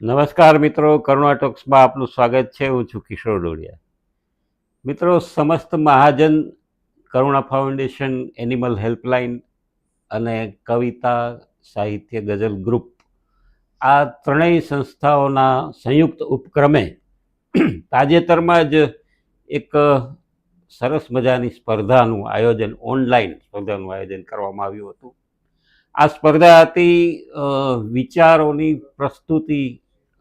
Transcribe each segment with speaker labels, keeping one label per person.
Speaker 1: નમસ્કાર મિત્રો, કરુણા ટોક્સમાં આપનું સ્વાગત છે. હું છું કિશોર ડોડિયા. મિત્રો, Samast Mahajan Karuna foundation, animal helpline અને કવિતા સાહિત્ય ગઝલ ગ્રુપ આ ત્રણેય સંસ્થાઓના સંયુક્ત ઉપક્રમે તાજેતરમાં જ એક સરસ મજાની સ્પર્ધાનું આયોજન ઓનલાઈન સ્પર્ધાનું આયોજન કરવામાં આવ્યું હતું. આ સ્પર્ધા હતી વિચારોની પ્રસ્તુતિ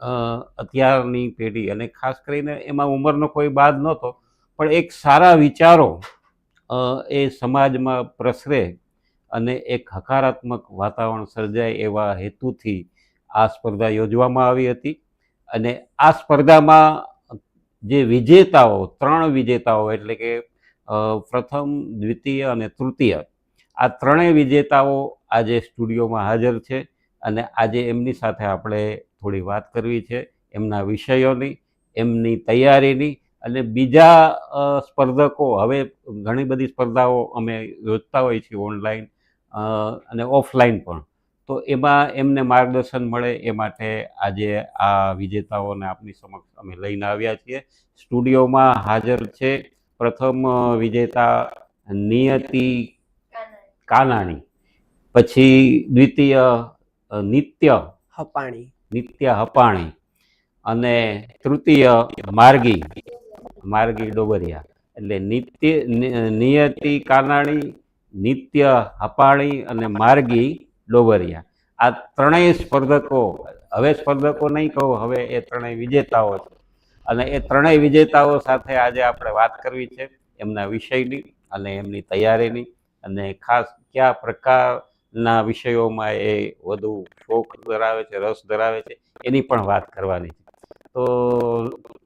Speaker 1: અત્યારની પેઢી અને ખાસ કરીને એમાં ઉંમરનો કોઈ બાદ નહોતો, પણ એક સારા વિચારો એ સમાજમાં પ્રસરે અને એક હકારાત્મક વાતાવરણ સર્જાય એવા હેતુથી આ સ્પર્ધા યોજવામાં આવી હતી. અને આ સ્પર્ધામાં જે વિજેતાઓ, ત્રણ વિજેતાઓ એટલે કે પ્રથમ, દ્વિતીય અને તૃતીય, આ ત્રણેય વિજેતાઓ આજે સ્ટુડિયોમાં હાજર છે અને આજે એમની સાથે આપણે થોડી વાત કરવી છે એમના વિષયોની એમની તૈયારીની અને બીજા સ્પર્ધકો હવે ઘણી બધી સ્પર્ધાઓ અમે યોજતા હોઈએ છીએ ઓનલાઈન અને ઓફલાઈન પણ. તો એમાં એમને માર્ગદર્શન મળે એ માટે આજે આ વિજેતાઓને આપની સમક્ષ અમે લઈને આવ્યા છીએ. સ્ટુડિયોમાં હાજર છે પ્રથમ વિજેતા નિયતિ કાનાણી. પછી દ્વિતીય નિત્ય
Speaker 2: હપાણી.
Speaker 1: નિત્ય હપાણી અને તૃતીય માર્ગી માર્ગી ડોબરિયા. એટલે નિત્ય નિયતિ કાનાણી, નિત્ય હપાણી અને માર્ગી ડોબરિયા. આ ત્રણેય સ્પર્ધકો, હવે સ્પર્ધકો નહીં કહું, હવે એ ત્રણેય વિજેતાઓ છે. અને એ ત્રણેય વિજેતાઓ સાથે આજે આપણે વાત કરવી છે, એમના વિષયની અને એમની તૈયારીની. અને ખાસ કયા પ્રકારના વિષયોમાં એ વધુ શોખ ધરાવે છે રસ ધરાવે છે એની પણ વાત કરવાની છે. તો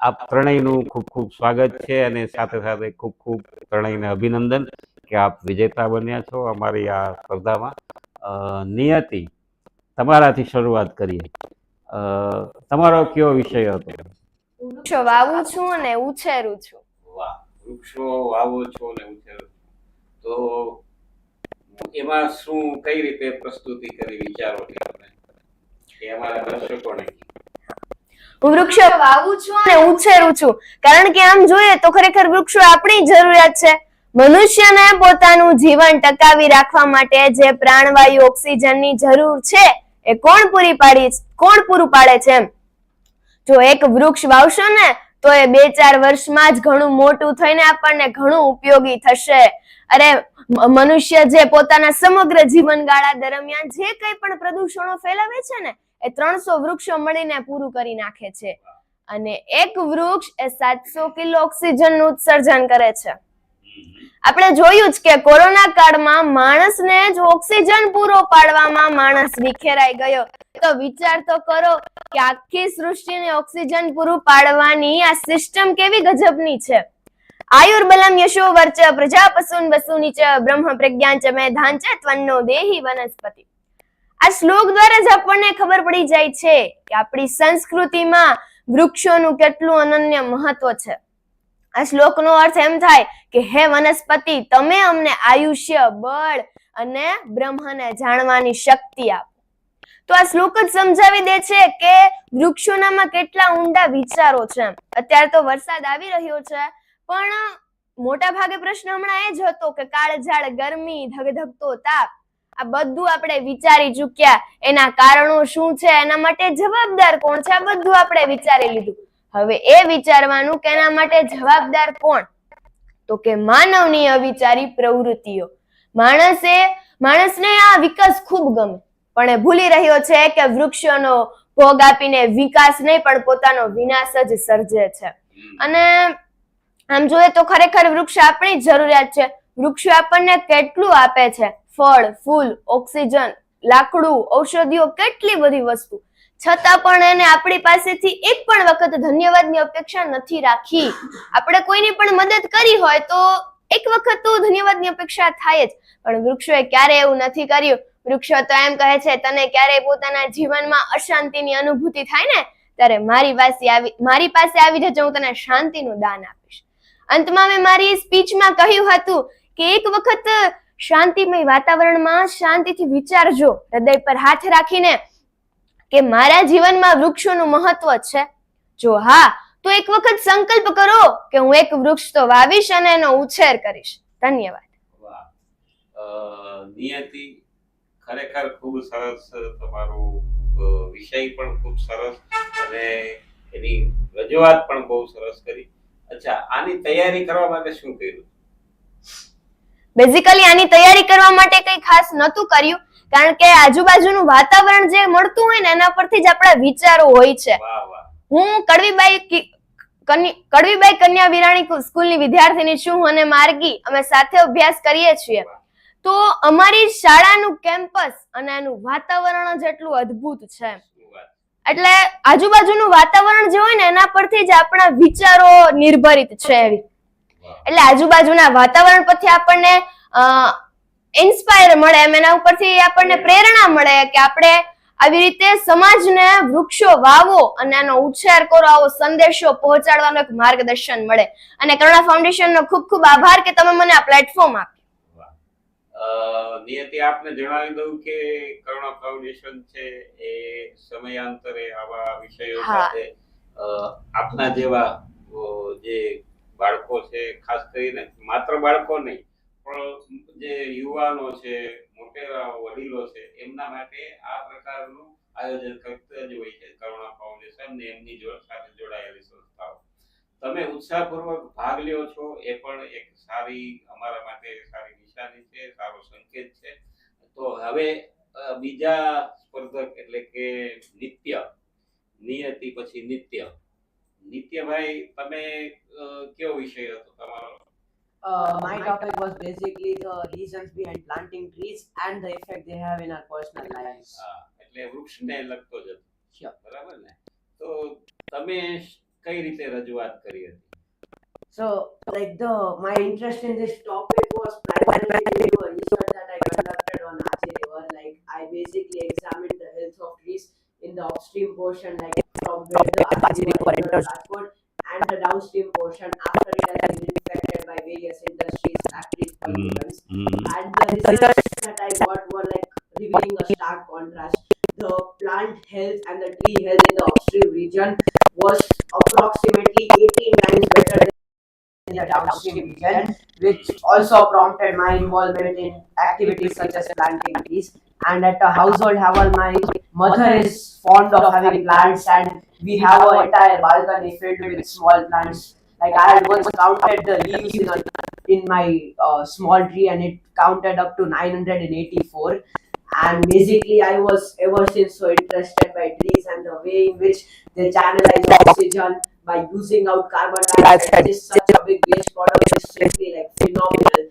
Speaker 1: આપ ત્રણેયનું ખૂબ ખૂબ સ્વાગત છે અને સાથે સાથે ખૂબ ખૂબ ત્રણેયને અભિનંદન કે આપ વિજેતા બન્યા છો અમારી આ સ્પર્ધામાં. નિયતિ તમારાથી શરૂઆત કરીએ. તમારો કયો વિષય હતો?
Speaker 3: વૃક્ષો વાવું છું અને ઉછેરું છું.
Speaker 1: વાહ વૃક્ષો વાવો છો ને ઉછેરો છો. તો એમાં શું, કઈ રીતે પ્રસ્તુતિ કરી વિચારો કે આપણે કે અમારા દર્શકોને.
Speaker 3: વૃક્ષો વાવું છું અને ઉછેરું છું. કારણ કે આમ જોઈએ તો ખરેખર વૃક્ષો આપણી જરૂરિયાત છે. મનુષ્યને પોતાનું જીવન ટકાવી રાખવા માટે જે પ્રાણવાયુ, ઓક્સિજનની જરૂર છે, એ કોણ પૂરી પાડી, કોણ પૂરું પાડે છે જો એક વૃક્ષ વાવશો ને, તો એ બે ચાર વર્ષમાં જ ઘણું મોટું થઈને આપણને ઘણું ઉપયોગી થશે. અરે મનુષ્ય જે પોતાના સમગ્ર જીવનગાળા દરમિયાન જે કંઈ પણ પ્રદૂષણો ફેલાવે છે ને, એ ત્રણસો વૃક્ષો મળીને પૂરું કરી નાખે છે. અને એક વૃક્ષ એ સાતસો કિલો ઓક્સિજનનું ઉત્સર્જન કરે છે. આપણે જોયું જ કે કોરોના કાળમાં માણસને જ ઓક્સિજન પૂરો પાડવામાં માણસ વિખેરાઈ ગયો. તો વિચાર તો કરો કે આખી સૃષ્ટિને ઓક્સિજન પૂરું પાડવાની આ સિસ્ટમ કેવી ગજબની છે. આયુર્બલમ યશો વર્ચ પ્રજા પશુન વસુની ચ બ્રહ્મ પ્રજ્ઞાન ચ મેધાન ચ ત્વન્નો દેહી વનસ્પતિ આ શ્લોક દ્વારા જ આપણને ખબર પડી જાય છે કે આપણી સંસ્કૃતિમાં વૃક્ષોનું કેટલું અનન્ય મહત્વ છે. આ શ્લોકનો અર્થ એમ થાય કે, હે વનસ્પતિ, તમે અમને આયુષ્ય, બળ અને બ્રહ્મને જાણવાની શક્તિ આપો. તો આ શ્લોક જ સમજાવી દે છે કે વૃક્ષોનામાં કેટલા ઊંડા વિચારો છે. અત્યારે તો વરસાદ આવી રહ્યો છે પણ મોટા ભાગે પ્રશ્ન હમણાં એ જ હતો કે કાળઝાળ, ગરમી, ધગધગતો તાપ, આ બધું આપણે વિચારી ચૂક્યા. એના કારણો શું છે? એના માટે જવાબદાર કોણ છે? આ બધું આપણે વિચારી લીધું. હવે એ વિચારવાનું કે એના માટે જવાબદાર કોણ? તો કે માનવની અવિચારી પ્રવૃત્તિઓ. માણસે, માણસને આ વિકાસ ખૂબ ગમે. પણ એ ભૂલી રહ્યો છે કે વૃક્ષોનો ભોગ આપીને વિકાસ નહીં, પણ પોતાનો વિનાશ જ સર્જે છે. અને આમ જોઈએ તો ખરેખર વૃક્ષ આપણી જરૂરિયાત છે. વૃક્ષો આપણને કેટલું આપે છે? ફળ, ફૂલ, ઓક્સિજન, લાકડું, ઔષધિઓ, કેટલી બધી વસ્તુ. છતાં પણ એને આપણી પાસેથી એક પણ વખત ધન્યવાદની અપેક્ષા નથી રાખી. આપણે કોઈની પણ મદદ કરી હોય તો એક વખત તો ધન્યવાદની અપેક્ષા થાય જ. પણ વૃક્ષોએ ક્યારે એવું નથી કર્યું. વૃક્ષો તો એમ કહે છે, તને ક્યારેય પોતાના જીવનમાં અશાંતિની અનુભૂતિ થાય ને? ત્યારે મારી પાસે આવી, મારી પાસે આવી જજો, હું તને શાંતિનું દાન આપીશ. અંતમાં મેં મારી સ્પીચમાં કહ્યું હતું કે એક વખત શાંતિમય વાતાવરણમાં શાંતિથી વિચારજો, હૃદય પર હાથ રાખીને કે મારા જીવનમાં વૃક્ષોનું મહત્વ છે. જો હા, તો એક વખત સંકલ્પ કરો કે હું એક વૃક્ષ તો વાવીશ અને એનો ઉછેર કરીશ. ધન્યવાદ.
Speaker 1: નિયતિ ખરેખર ખૂબ સરસ તમારો વિષય પણ ખૂબ સરસ અને એની રજૂઆત પણ બહુ સરસ કરી. અચ્છા આની તૈયારી કરવા માટે શું કર્યું?
Speaker 3: બેઝિકલી આની તૈયારી કરવા માટે કંઈ ખાસ નહોતું કર્યું કારણ કે આજુબાજુનું વાતાવરણ જે મળતું હોય ને એના પરથી જ આપણા વિચારો હોય છે. હું કડવીબાઈ કડવીબાઈ કન્યા વિરાણી સ્કૂલની વિદ્યાર્થીની છું અને માર્ગી અમે સાથે અભ્યાસ કરીએ છીએ. તો અમારી શાળાનું કેમ્પસ અને એનું વાતાવરણ જ એટલું અદ્ભુત છે. એટલે આજુબાજુનું વાતાવરણ જે હોય ને, એના પરથી જ આપણા વિચારો નિર્ભરિત છે એવી. એટલે આજુબાજુના વાતાવરણ પરથી આપણને ઇન્સ્પાયર મળે એમ, એના ઉપરથી આપણને પ્રેરણા મળે કે આપણે આવી રીતે સમાજને વૃક્ષો વાવો અને એનો ઉછેર કરો, આવો સંદેશો પહોંચાડવાનો એક માર્ગદર્શન મળે. અને કરુણા ફાઉન્ડેશનનો ખૂબ ખૂબ આભાર કે તમે મને આ પ્લેટફોર્મ આપ્યું.
Speaker 1: નિયતિ આપને જણાવી દઉં કે કરુણા ફાઉન્ડેશન છે એ સમયાંતરે આવા વિષયો સાથે આપના જેવા જે બાળકો છે ખાસ કરીને માત્ર બાળકો નહીં પણ જે યુવાનો છે મોટેરા વડીલો છે એમના માટે આ પ્રકારનું આયોજન કરતા જ હોય છે કરુણા ફાઉન્ડેશન ને એમની જોડ સાથે જોડાયેલી સંસ્થાઓ. તમે ઉત્સાહપૂર્વક ભાગ લ્યો છો એ પણ એક સારી અમારા માટે સારી નિશાની છે સારો સંકેત છે તો હવે બીજા સ્પર્ધક એટલે કે નિત્ય નિયતિ પછી નિત્ય નિત્યભાઈ તમે કયો વિષય હતો તમારો
Speaker 2: Uh, my topic was basically the reasons behind planting trees and the effect they have in our personal lives.
Speaker 1: એટલે વૃક્ષને લગતો જ હતો. બરાબર ને તો તમે કઈ રીતે રજૂઆત કરી હતી
Speaker 2: So, like the my interest in this topic was primarily I basically examined the health of trees in the upstream portion, like from where the Achi River enters and the downstream portion after it has been infected by various industries, factories, pollutants. and the results that I got were like revealing a stark contrast. The plant health and the tree health in the upstream region was approximately 18 times better than in the downstream region, which also prompted my involvement in activities such as planting trees. And at a household level, my mother is fond of having plants, and we have an entire balcony filled with small plants. Like I had once counted the leaves in, a, in my uh, small tree, and it counted up to 984. And basically, I was ever since so interested by trees and the way in which they channelize oxygen by using out carbon dioxide. This is such a big waste product is simply like phenomenal.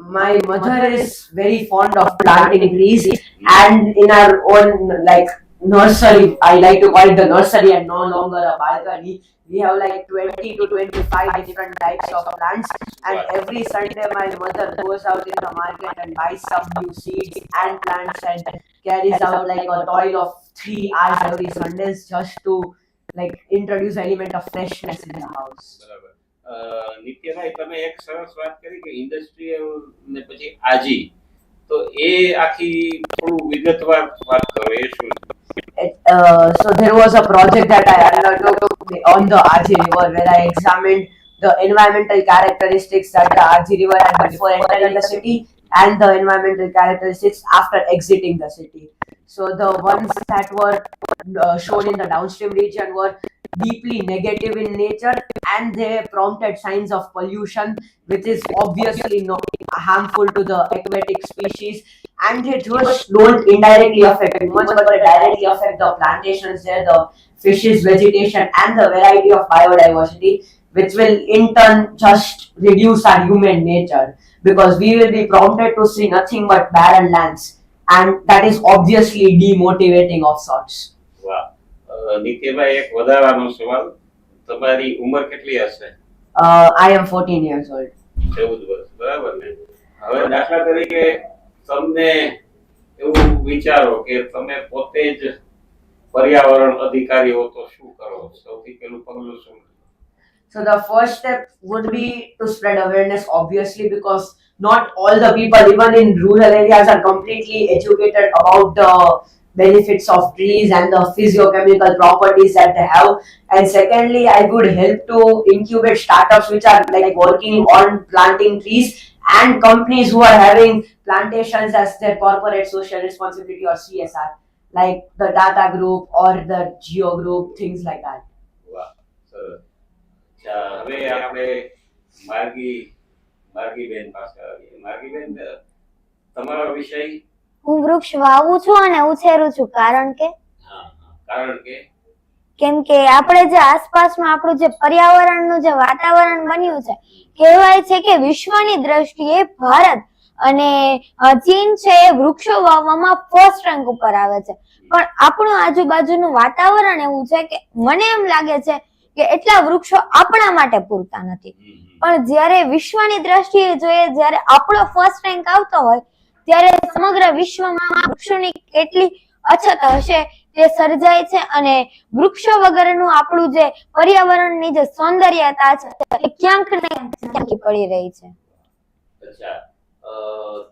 Speaker 2: My mother is very fond of planting trees, and in our own like nursery, I like to call it the nursery and no longer a balcony. We have like 20 to 25 different types of plants, and every Sunday, my mother goes out in the market and buys some new seeds and plants and carries out like a toil of three hours every Sundays just to like introduce element of freshness in the house
Speaker 1: બરાબર અ, નિત્યભાઈ તમે એક સરસ વાત કરી કે industrial ને પછી આજી તો એ આખી થોડું વિગતવાર વાત કરો એ શું
Speaker 2: it, uh, so there was a project that I undertook on the Aji River where I examined the environmental characteristics that the Aji River had before entering the city and the environmental characteristics after exiting the city. So the ones that were uh, shown in the downstream region were deeply negative in nature and they prompted signs of pollution which is obviously not harmful to the aquatic species. And it was don't indirectly affect humans but directly affect the plantations there the fishes vegetation and the variety of biodiversity which will in turn just reduce our human nature. Because we will be prompted to see nothing but barren lands and that is obviously demotivating of sorts.
Speaker 1: વાહ અ, નિત્યભાઈ એક વધારાનો સવાલ તમારી ઉંમર કેટલી હશે
Speaker 2: આઈ એમ am 14 years old.
Speaker 1: ચૌદ વર્ષ બરાબર ને હવે દાખલા તરીકે તમને એવું વિચારો કે તમે પોતે જ પર્યાવરણ અધિકારી હો તો શું કરો સૌથી પહેલું પગલું શું
Speaker 2: So the first step would be to spread awareness, obviously, because not all the people, even in rural areas, are completely educated about the benefits of trees and the physiochemical properties that they have. And secondly, I would help to incubate startups which are like working on planting trees and companies who are having plantations as their corporate social responsibility or CSR, like the Data Group or the Geo Group, things like that.
Speaker 1: વાહ સરસ અચ્છા હવે આપણે માર્ગી માર્ગીબેન પાસે આવીએ માર્ગીબેન તમારો વિષય
Speaker 4: હું વૃક્ષ વાવું છું અને ઉછેરું છું. કારણ કે?
Speaker 1: કારણ કે?
Speaker 4: કેમ કે આપણે જે આસપાસમાં આપણું જે પર્યાવરણનું જે વાતાવરણ બન્યું છે કહેવાય છે કે વિશ્વની દ્રષ્ટિએ ભારત અને ચીન છે એ વૃક્ષો વાવવામાં ફર્સ્ટ રેન્ક ઉપર આવે છે. પણ આપણું આજુબાજુનું વાતાવરણ એવું છે કે મને એમ લાગે છે કે એટલા વૃક્ષો આપણા માટે પૂરતા નથી. પણ જ્યારે વિશ્વની દ્રષ્ટિએ જોઈએ જ્યારે આપણો ફર્સ્ટ રેન્ક આવતો હોય ત્યારે સમગ્ર વિશ્વમાં વૃક્ષોની કેટલી અછત હશે તે સર્જાય છે અને વૃક્ષો વગરનું આપણું જે પર્યાવરણની જે સૌંદર્યતા છે એ ક્યાંક ને ક્યાંક પડી રહી છે.
Speaker 1: અચ્છા.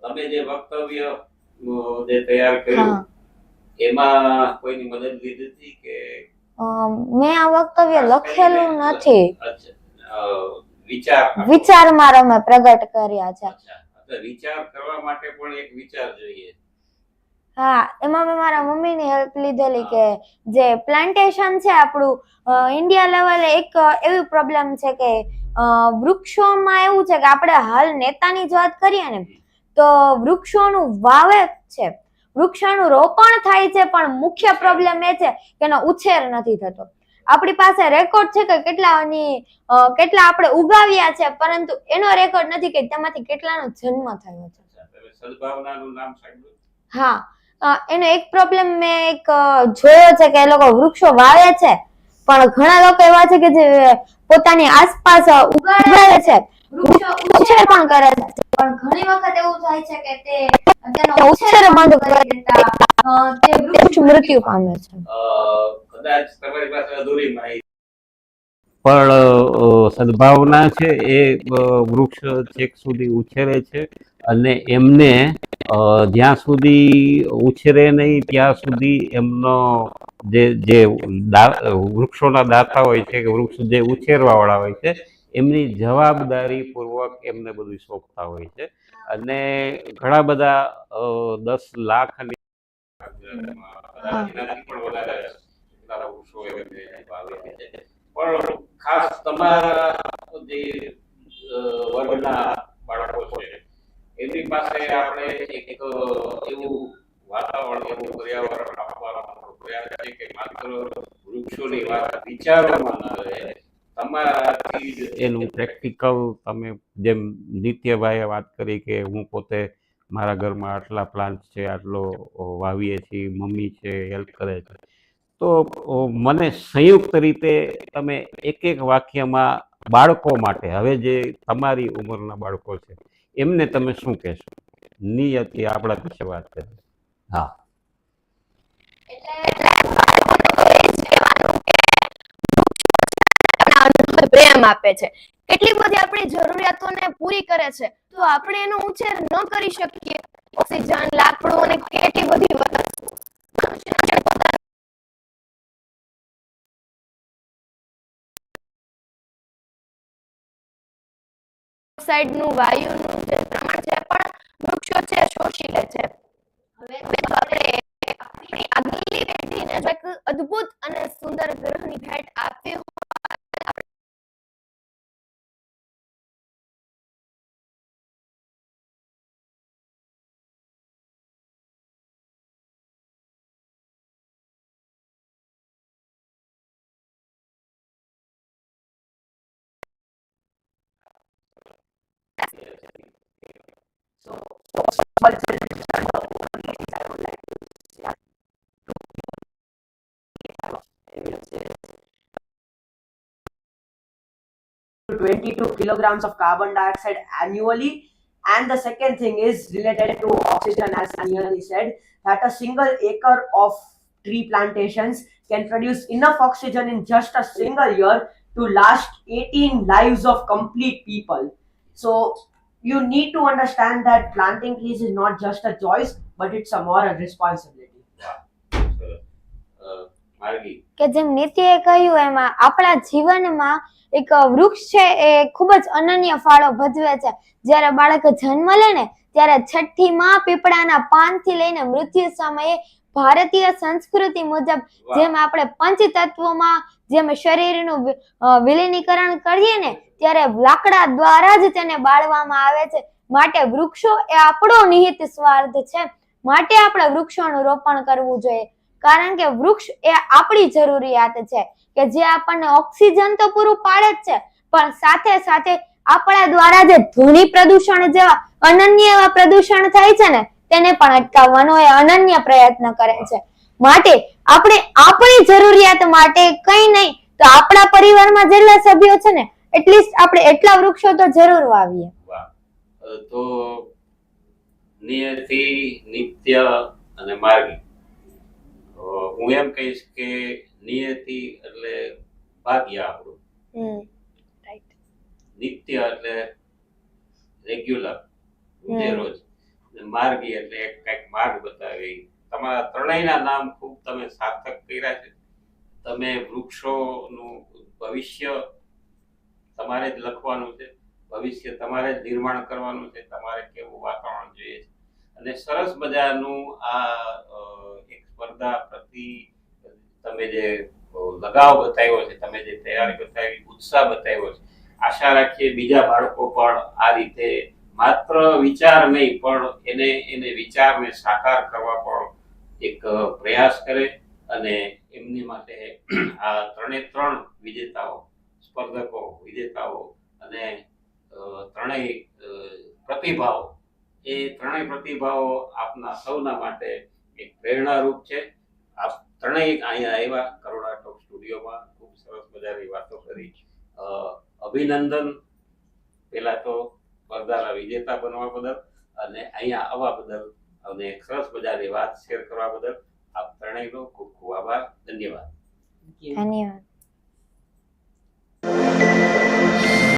Speaker 1: તમે જે વક્તવ્ય જે તૈયાર કર્યું એમાં કોઈની મદદ લીધી હતી કે?
Speaker 4: અમ, મેં આ વક્તવ્ય લખેલું નથી.
Speaker 1: વિચાર.
Speaker 4: મારા મેં પ્રગટ કર્યા છે.
Speaker 1: વિચાર કરવા માટે પણ એક વિચાર જોઈએ.
Speaker 4: હા એમાં મેં મારા મમ્મીની હેલ્પ લીધેલી કે જે પ્લાન્ટેશન છે આપણું ઇન્ડિયા લેવલે એક એવી પ્રોબ્લેમ છે કે વૃક્ષોમાં એવું છે કે આપણે હાલ નેતાની જ વાત કરીએ ને તો વૃક્ષોનું વાવે છે. વૃક્ષોનું રોપણ થાય છે પણ મુખ્ય પ્રોબ્લેમ એ છે કે એનો ઉછેર નથી થતો. આપણી પાસે રેકોર્ડ છે કે કેટલાની કેટલા આપણે ઉગાવ્યા છે પરંતુ એનો રેકોર્ડ નથી કે તેમાંથી કેટલાનો જન્મ થયો છે.
Speaker 1: સદભાવનાનું નામ સાંભળ્યું?
Speaker 4: હા એનો એક પ્રોબ્લેમ મેં એક જોયો છે કે એ લોકો વૃક્ષો વાવે છે પણ ઘણા લોકો એવા છે કે જે પોતાની આસપાસ ઉગાડે છે. ઉછેર પણ કરે છે. પણ ઘણી વખત એવું થાય છે કે તે તેનો ઉછેર બંધ કરી દેતા. તે વૃક્ષ મૃત્યુ પામે છે.
Speaker 1: કદાચ તમારી પાસે અધૂરી માહિતી. પણ સદભાવના છે એ વૃક્ષ છેક સુધી ઉછેરે છે અને એમને અ, જ્યાં સુધી ઉછેરે નહીં ત્યાં સુધી એમનો જે જે વૃક્ષોના દાતા હોય છે કે વૃક્ષ જે ઉછેરવાવાળા હોય છે એમની જવાબદારી પૂર્વક એમને બધું સોંપતા હોય છે. અને ઘણા બધા દસ લાખ અને પણ ખાસ તમારા જે વર્ગના બાળકો છે એમની પાસે આપણે એક એવું વાતાવરણ એવું પર્યાવરણ આપવાનો પ્રયાસ છે કે માત્ર વૃક્ષોની વાત વિચારોમાં ન રહે એનું પ્રેક્ટિકલ તમે જેમ નિત્યભાઈએ વાત કરી કે હું પોતે મારા ઘરમાં આટલા પ્લાન્ટ છે, આટલો વાવીએ છીએ, મમ્મી છે હેલ્પ કરે છે. તો મને સંયુક્ત રીતે તમે એક એક વાક્યમાં બાળકો માટે, હવે જે તમારી ઉંમરના બાળકો છે, એમને તમે શું કહેશો? નિયતિ આપણા વિશે વાત કરી હા.
Speaker 4: પ્રેમ આપે છે. કેટલી બધી આપણી જરૂરિયાતોને પૂરી કરે છે. તો આપણે એનો ઉછેર ન કરી શકીએ. ઓક્સિજન, લાકડું અને કેટલી બધી ઓક્સાઇડનું વાયુનું જે પ્રમાણ છે. પણ વૃક્ષો છે શોષી લે છે હવે આપણે આપણી અને સુંદર ગ્રહની ભેટ
Speaker 2: 22 kilograms of carbon dioxide annually. And the second thing is related to oxygen, as Anil said, that a single acre of tree plantations can produce enough oxygen in just a single year to last 18 lives of complete people. So you need to understand that planting trees is not just a choice, but it's a moral responsibility.
Speaker 4: કે જેમ નીતિએ કહ્યું એમાં આપણા જીવનમાં એક વૃક્ષ છે એ ખૂબ જ અનન્ય ફાળો ભજવે છે જ્યારે બાળક જન્મ લે ને ત્યારે છઠ્ઠી માં પીપળાના પાનથી લઈને મૃત્યુ સમયે ભારતીય સંસ્કૃતિ મુજબ જેમ આપણે પંચતત્વોમાં જેમ શરીરનું વિલીનીકરણ કરીએ ને, ત્યારે લાકડા દ્વારા જ તેને બાળવામાં આવે છે. માટે વૃક્ષો એ આપણો નિહિત સ્વાર્થ છે. માટે આપણે વૃક્ષોનું રોપણ કરવું જોઈએ. કારણ કે વૃક્ષ એ આપણી જરૂરિયાત છે કે જે આપણને ઓક્સિજન તો પૂરું પાડે જ છે, પણ સાથે સાથે આપણા દ્વારા જે ધ્વનિ પ્રદૂષણ જેવા અનન્ય એવા પ્રદૂષણ થાય છે ને, તેને પણ અટકાવવાનો એ અનન્ય પ્રયત્ન કરે છે. માટે આપણે આપણી જરૂરિયાત માટે કંઈ નહીં તો આપણા પરિવારમાં જેટલા સભ્યો છે ને એટલીસ્ટ આપણે એટલા વૃક્ષો તો જરૂર વાવીએ.
Speaker 1: તો નિયતિ નિત્ય અને માર્ગી. હું એમ કહીશ કે નિયતિ એટલે ભાગ્ય આપણું. નિત્ય એટલે રેગ્યુલર રોજ માર્ગી એટલે એક કંઈક માર્ગ બતાવી તમારા ત્રણેયના નામ ખૂબ તમે સાર્થક કર્યા છે. તમે વૃક્ષોનું ભવિષ્ય તમારે જ લખવાનું છે, ભવિષ્ય તમારે જ નિર્માણ કરવાનું છે, તમારે કેવું વાતાવરણ જોઈએ છે. અને સરસ મજાનું આ એક સ્પર્ધા પ્રતિ તમે જે લગાવ બતાવ્યો છે, તમે જે તૈયારી બતાવી, ઉત્સાહ બતાવ્યો છે. આશા રાખીએ બીજા બાળકો પણ આ રીતે માત્ર વિચાર નહીં, પણ એને એને વિચારને સાકાર કરવા પણ એક પ્રયાસ કરે અને એમની માટે આ ત્રણે ત્રણ વિજેતાઓ, સ્પર્ધકો, વિજેતાઓ અને ત્રણેય પ્રતિભાઓ, એ ત્રણેય પ્રતિભાઓ આપના સૌના માટે એક પ્રેરણારૂપ છે. આપ ત્રણેય અહીંયા આવ્યા કરોડા ટોક સ્ટુડિયોમાં, ખૂબ સરસ મજાની વાતો કરી. અભિનંદન. પહેલાં તો સ્પર્ધાના વિજેતા બનવા બદલ અને અહીંયા આવવા બદલ અને એક સરસ મજાની વાત શેર કરવા બદલ આપ ત્રણેયનો ખૂબ ખૂબ આભાર. ધન્યવાદ.
Speaker 4: ધન્યવાદ.